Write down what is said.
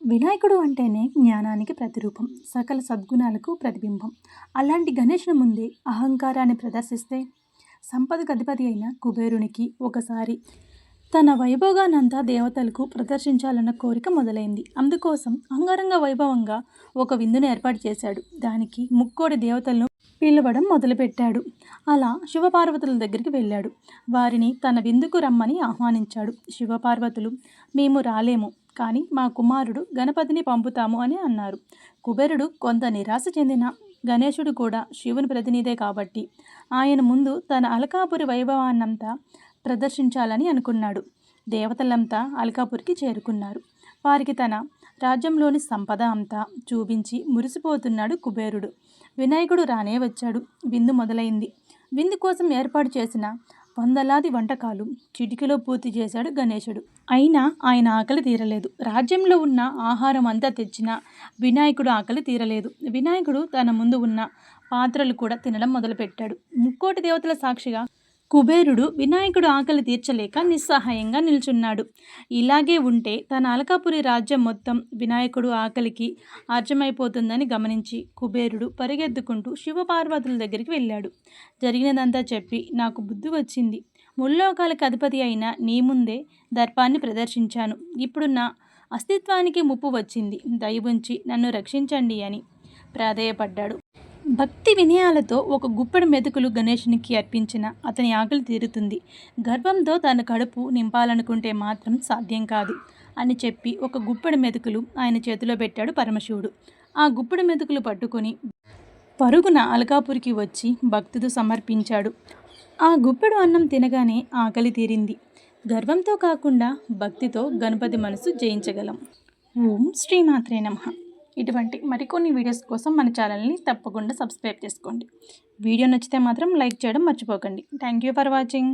వినాయకుడు అంటేనే జ్ఞానానికి ప్రతిరూపం సకల సద్గుణాలకు ప్రతిబింబం. అలాంటి గణేషుని ముందే అహంకారాన్ని ప్రదర్శిస్తే సంపదకు అధిపతి అయిన కుబేరునికి ఒకసారి తన వైభోగానంతా దేవతలకు ప్రదర్శించాలన్న కోరిక మొదలైంది. అందుకోసం అంగరంగ వైభవంగా ఒక విందును ఏర్పాటు చేశాడు. దానికి ముక్కోడి దేవతలను పిలవడం మొదలుపెట్టాడు. అలా శివపార్వతుల దగ్గరికి వెళ్ళాడు. వారిని తన విందుకు రమ్మని ఆహ్వానించాడు. శివపార్వతులు మేము రాలేము. కానీ మా కుమారుడు గణపతిని పంపుతాము అని అన్నారు. కుబేరుడు కొంత నిరాశ చెందిన గణేశుడు కూడా శివుని ప్రతినిధే కాబట్టి ఆయన ముందు తన అలకాపురి వైభవాన్నంతా ప్రదర్శించాలని అనుకున్నాడు. దేవతలంతా అలకాపురికి చేరుకున్నారు. వారికి తన రాజ్యంలోని సంపద అంతా చూపించి మురిసిపోతున్నాడు కుబేరుడు. వినాయకుడు రానే వచ్చాడు. విందు మొదలైంది. విందు కోసం ఏర్పాటు చేసిన వందలాది వంటకాలు చిటికలో పూర్తి చేశాడు గణేశుడు. అయినా ఆయన ఆకలి తీరలేదు. రాజ్యంలో ఉన్న ఆహారం అంతా తెచ్చినా వినాయకుడు ఆకలి తీరలేదు. వినాయకుడు తన ముందు ఉన్న పాత్రలు కూడా తినడం మొదలుపెట్టాడు. ముక్కోటి దేవతల సాక్షిగా కుబేరుడు వినాయకుడు ఆకలి తీర్చలేక నిస్సహాయంగా నిల్చున్నాడు. ఇలాగే ఉంటే తన అలకాపురి రాజ్యం మొత్తం వినాయకుడు ఆకలికి అర్జమైపోతుందని గమనించి కుబేరుడు పరిగెత్తుకుంటూ శివపార్వతుల దగ్గరికి వెళ్ళాడు. జరిగినదంతా చెప్పి నాకు బుద్ధి వచ్చింది. ముల్లోకాలకు అధిపతి అయిన నీ ముందే దర్పాన్ని ప్రదర్శించాను. ఇప్పుడు నా అస్తిత్వానికి ముప్పు వచ్చింది. దయవుంచి నన్ను రక్షించండి అని ప్రాధేయపడ్డాడు. భక్తి వినయాలతో ఒక గుప్పెడు మెతుకులు గణేషునికి అర్పించిన అతని ఆకలి తీరుతుంది. గర్భంతో తన కడుపు నింపాలనుకుంటే మాత్రం సాధ్యం కాదు అని చెప్పి ఒక గుప్పెడు మెతుకులు ఆయన చేతిలో పెట్టాడు పరమశివుడు. ఆ గుప్పెడు మెతుకులు పట్టుకొని పరుగున అలకాపురికి వచ్చి భక్తుడు సమర్పించాడు. ఆ గుప్పెడు అన్నం తినగానే ఆకలి తీరింది. గర్వంతో కాకుండా భక్తితో గణపతి మనసు జయించగలం. ఓం శ్రీమాత్రే నమః. ఇటువంటి మరికొన్ని వీడియోస్ కోసం మన ఛానల్ని తప్పకుండా సబ్స్క్రైబ్ చేసుకోండి. వీడియో నచ్చితే మాత్రం లైక్ చేయడం మర్చిపోకండి. Thank you for watching